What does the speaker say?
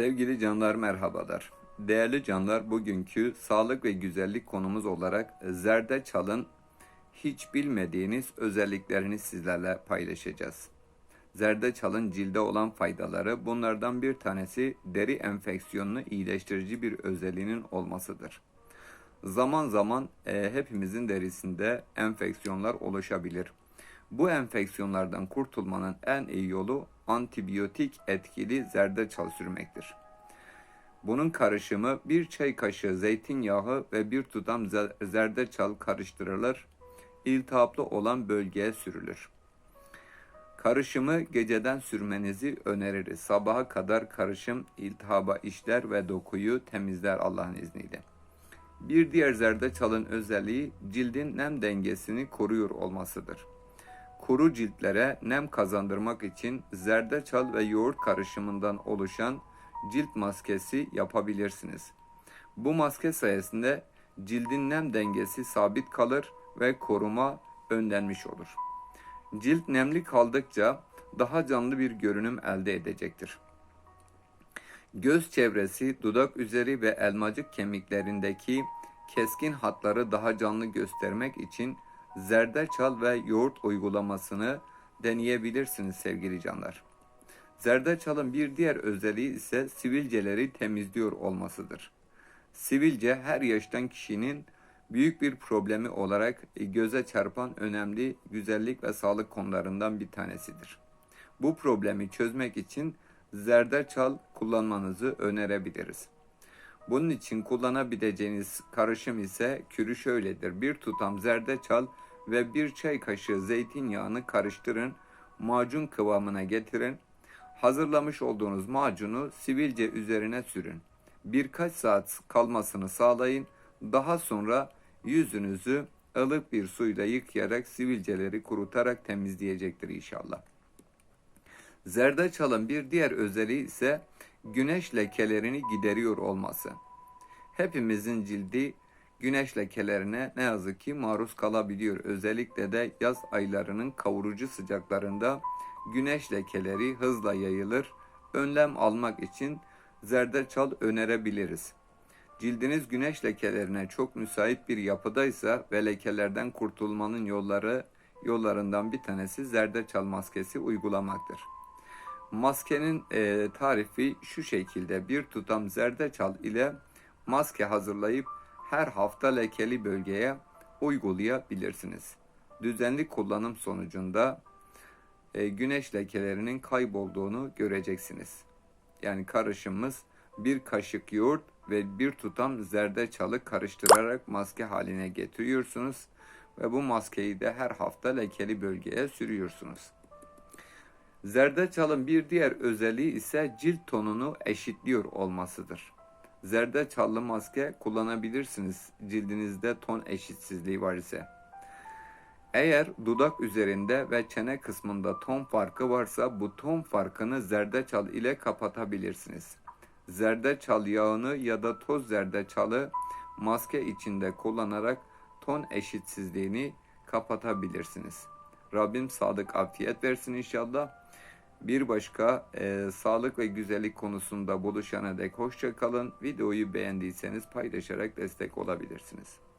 Sevgili canlar merhabalar. Değerli canlar bugünkü sağlık ve güzellik konumuz olarak zerdeçalın hiç bilmediğiniz özelliklerini sizlerle paylaşacağız. Zerdeçalın cilde olan faydaları bunlardan bir tanesi deri enfeksiyonunu iyileştirici bir özelliğinin olmasıdır. Zaman zaman e, hepimizin derisinde enfeksiyonlar oluşabilir. Bu enfeksiyonlardan kurtulmanın en iyi yolu antibiyotik etkili zerdeçal sürmektir. Bunun karışımı bir çay kaşığı zeytinyağı ve bir tutam ze- zerdeçal karıştırılır. İltihaplı olan bölgeye sürülür. Karışımı geceden sürmenizi öneririz. Sabaha kadar karışım iltihaba işler ve dokuyu temizler Allah'ın izniyle. Bir diğer zerdeçalın özelliği cildin nem dengesini koruyor olmasıdır. Kuru ciltlere nem kazandırmak için zerdeçal ve yoğurt karışımından oluşan cilt maskesi yapabilirsiniz. Bu maske sayesinde cildin nem dengesi sabit kalır ve koruma önlenmiş olur. Cilt nemli kaldıkça daha canlı bir görünüm elde edecektir. Göz çevresi, dudak üzeri ve elmacık kemiklerindeki keskin hatları daha canlı göstermek için zerdeçal ve yoğurt uygulamasını deneyebilirsiniz sevgili canlar. Zerdeçalın bir diğer özelliği ise sivilceleri temizliyor olmasıdır. Sivilce her yaştan kişinin büyük bir problemi olarak göze çarpan önemli güzellik ve sağlık konularından bir tanesidir. Bu problemi çözmek için zerdeçal kullanmanızı önerebiliriz. Bunun için kullanabileceğiniz karışım ise kürü şöyledir. Bir tutam zerdeçal ve bir çay kaşığı zeytinyağını karıştırın, macun kıvamına getirin. Hazırlamış olduğunuz macunu sivilce üzerine sürün. Birkaç saat kalmasını sağlayın. Daha sonra yüzünüzü ılık bir suyla yıkayarak sivilceleri kurutarak temizleyecektir inşallah. Zerdeçalın bir diğer özelliği ise güneş lekelerini gideriyor olması. Hepimizin cildi güneş lekelerine ne yazık ki maruz kalabiliyor. Özellikle de yaz aylarının kavurucu sıcaklarında güneş lekeleri hızla yayılır. Önlem almak için zerdeçal önerebiliriz. Cildiniz güneş lekelerine çok müsait bir yapıdaysa ve lekelerden kurtulmanın yolları yollarından bir tanesi zerdeçal maskesi uygulamaktır. Maskenin e, tarifi şu şekilde bir tutam zerdeçal ile maske hazırlayıp her hafta lekeli bölgeye uygulayabilirsiniz. Düzenli kullanım sonucunda e, güneş lekelerinin kaybolduğunu göreceksiniz. Yani karışımımız bir kaşık yoğurt ve bir tutam zerdeçalı karıştırarak maske haline getiriyorsunuz ve bu maskeyi de her hafta lekeli bölgeye sürüyorsunuz. Zerdeçalın bir diğer özelliği ise cilt tonunu eşitliyor olmasıdır. Zerdeçallı maske kullanabilirsiniz cildinizde ton eşitsizliği var ise. Eğer dudak üzerinde ve çene kısmında ton farkı varsa bu ton farkını zerdeçal ile kapatabilirsiniz. Zerdeçal yağını ya da toz zerdeçalı maske içinde kullanarak ton eşitsizliğini kapatabilirsiniz. Rabbim sağlık afiyet versin inşallah. Bir başka e, sağlık ve güzellik konusunda buluşana dek hoşça kalın. Videoyu beğendiyseniz paylaşarak destek olabilirsiniz.